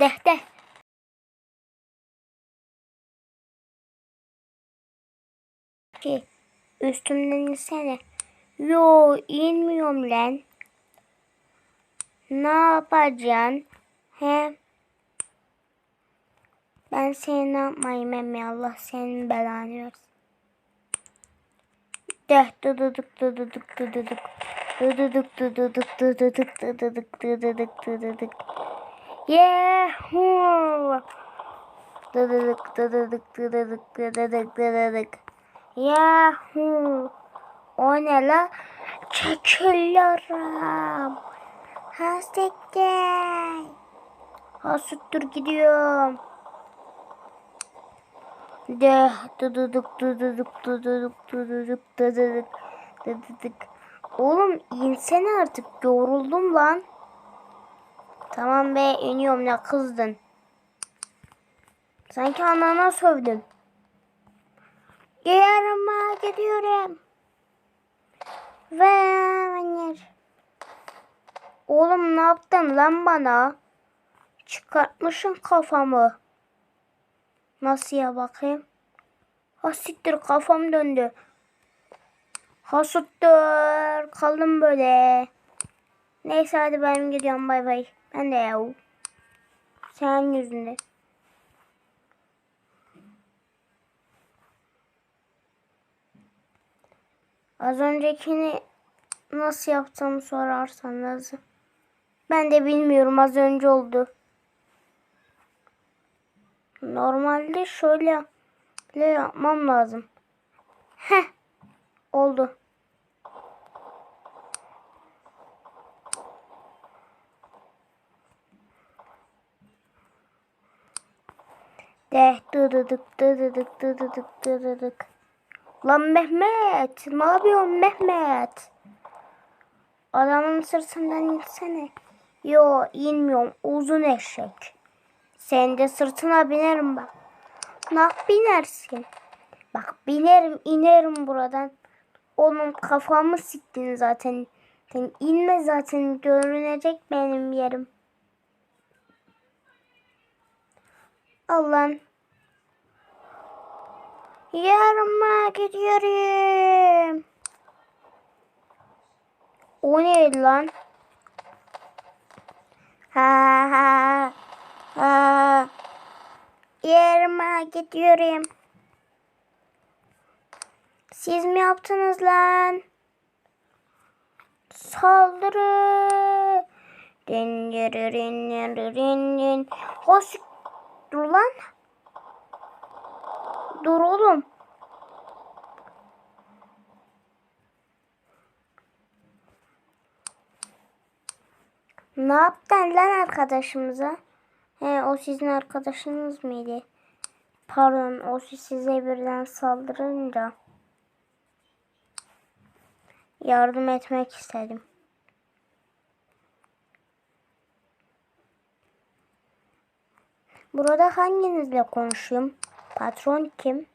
Deh deh. Ki üstümden insene. Yo inmiyorum lan. Ne yapacaksın? He? Ben seni ne yapmayayım emmi Allah senin belanı versin. Deh dududuk dududuk dududuk. Dududuk dududuk dududuk dududuk dududuk dududuk. Yahoo! Dududuk dududuk dududuk dududuk dududuk. Yahoo! O ne la? Çekiliyorum. Hastekte. Hasuttur gidiyorum. De dududuk dududuk dududuk dududuk dududuk dududuk. Oğlum insene artık yoruldum lan. Tamam be iniyorum ne kızdın. Sanki anana sövdüm. Yarama gidiyorum. Ve Oğlum ne yaptın lan bana? Çıkartmışsın kafamı. Nasıl ya bakayım? Ha siktir kafam döndü. Hasuttur. Kaldım böyle. Neyse hadi ben gidiyorum bay bay. Ben de yav. Senin yüzünde. Az öncekini nasıl yaptığımı sorarsanız. Ben de bilmiyorum az önce oldu. Normalde şöyle böyle yapmam lazım. Heh. Oldu. De dıdıdık dıdıdık dıdıdık dıdıdık. Lan Mehmet ne yapıyorsun Mehmet? Adamın sırtından insene. Yo inmiyorum uzun eşek. Sen de sırtına binerim bak. Nak binersin. Bak binerim inerim buradan. Onun kafamı siktin zaten. Sen inme zaten görünecek benim yerim. Allah'ın. Yarıma gidiyorum. O ne lan? Ha ha ha. Yerime gidiyorum. Siz mi yaptınız lan? Saldırı. Din din din din din. Hoş. Dur lan. Dur oğlum. Ne yaptın lan arkadaşımıza? He o sizin arkadaşınız mıydı? Pardon o size birden saldırınca yardım etmek istedim. Burada hanginizle konuşayım? Patron kim?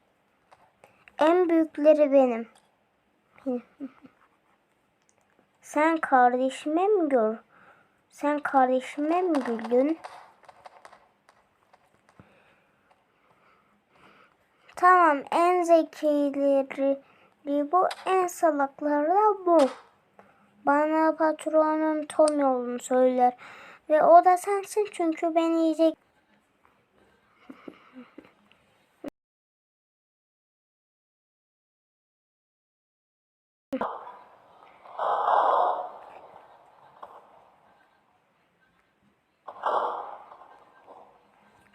En büyükleri benim. Sen kardeşime mi gör? Sen kardeşime mi güldün? Tamam en zekileri bu en salakları da bu. Bana patronun Tom yolunu söyler. Ve o da sensin çünkü beni yiyecek.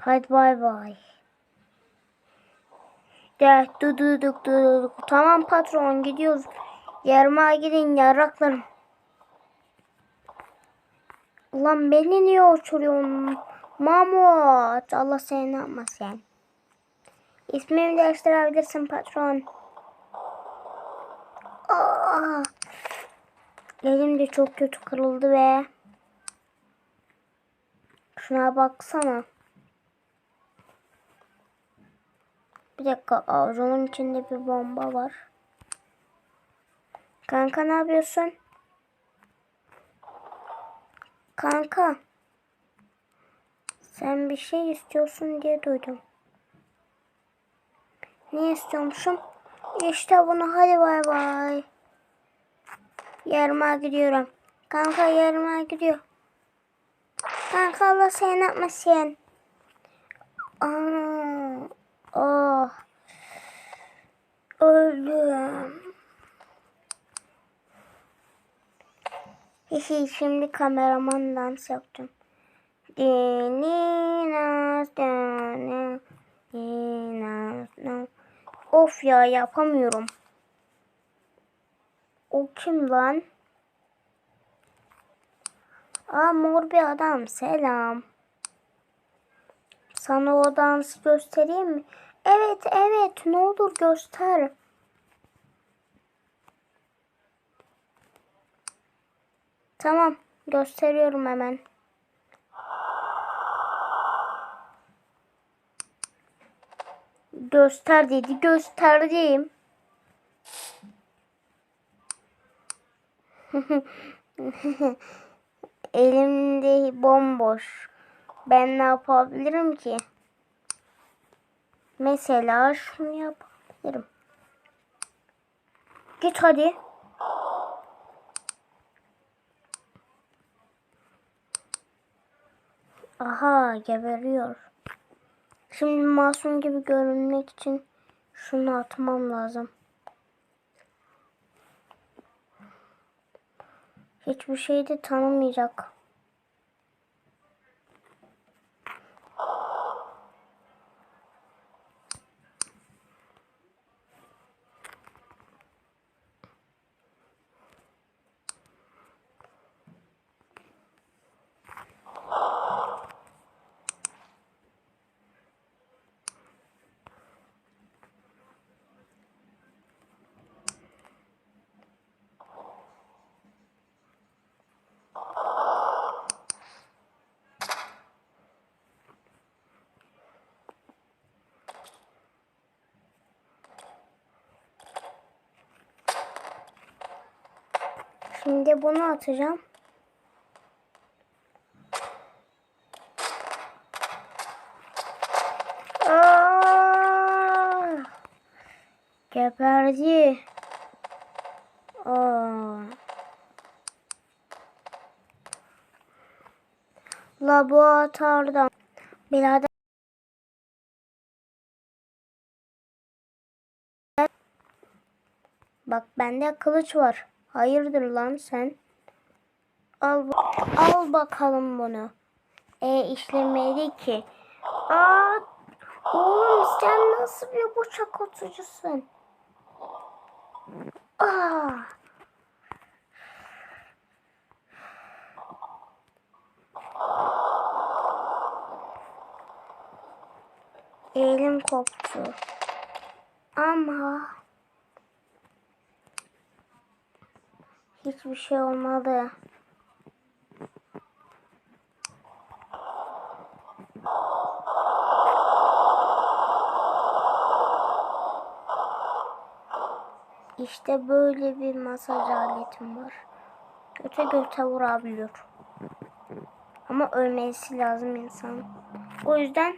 Hadi bay bay. Gel dududuk dududuk. Tamam patron gidiyoruz. Yarıma gidin yaraklarım. Ulan beni niye uçuruyorsun? Mahmut. Allah seni ne yapmasın. İsmimi değiştirebilirsin patron. Aa, elim de çok kötü kırıldı be. Şuna baksana. Bir dakika ağzımın içinde bir bomba var. Kanka ne yapıyorsun? Kanka. Sen bir şey istiyorsun diye duydum. Ne istiyormuşum? İşte bunu hadi bay bay. Yarıma gidiyorum. Kanka yarıma gidiyor. Kanka Allah seni yapmasın. Ana. Hihi şimdi kameraman dans yaptım. Of ya yapamıyorum. O kim lan? Aa mor bir adam selam. Sana o dansı göstereyim mi? Evet evet ne olur göster. Tamam gösteriyorum hemen. Göster dedi gösterdim. Elimde bomboş. Ben ne yapabilirim ki? Mesela şunu yapabilirim. Git hadi. Aha geberiyor. Şimdi masum gibi görünmek için şunu atmam lazım. Hiçbir şey de tanımayacak. Şimdi bunu atacağım. Aa! Geberdi. Laboratuvardan. Birader. Bak bende kılıç var. Hayırdır lan sen? Al, al bakalım bunu. E işlemedi ki. Aa, oğlum sen nasıl bir bıçak atıcısın? Aa. Elim koptu. Ama hiçbir şey olmadı. İşte böyle bir masaj aletim var. Göte göte vurabiliyor. Ama ölmesi lazım insan. O yüzden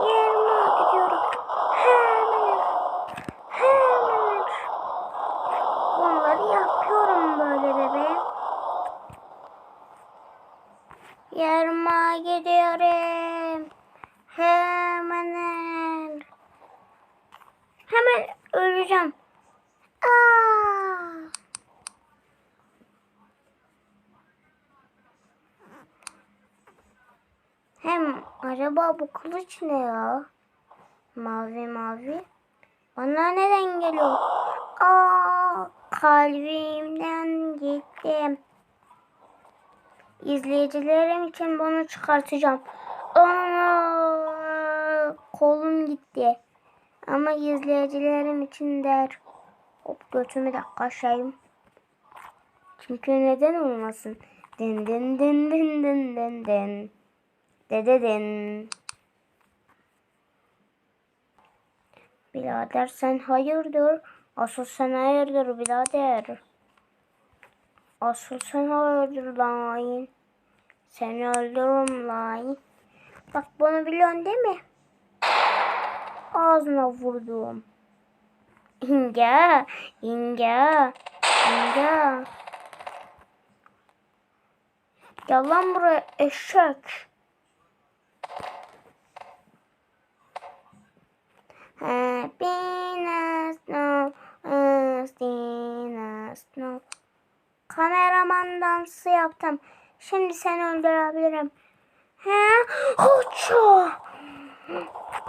yerime gidiyorum. Hemen. Hemen. Bunları yapıyorum böyle bebeğim. Yerime gidiyorum. Hemen. Hemen öleceğim. Aa! Hem acaba bu kılıç ne ya? Mavi mavi. Bana neden geliyor? Aa, kalbimden gittim. İzleyicilerim için bunu çıkartacağım. Aa, kolum gitti. Ama izleyicilerim için der. Hop götümü de kaşayım. Çünkü neden olmasın? Din din din din din din din. Dededin. Birader sen hayırdır? Asıl sen hayırdır birader. Asıl sen hayırdır lan. Seni öldürürüm lan. Bak bunu biliyorsun değil mi? Ağzına vurdum. İnga, inga, inga. Gel lan buraya eşek. Happiness no happiness no. Kameraman dansı yaptım. Şimdi seni öldürebilirim. He? Hoça.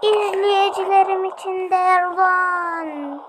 İzleyicilerim için dervan.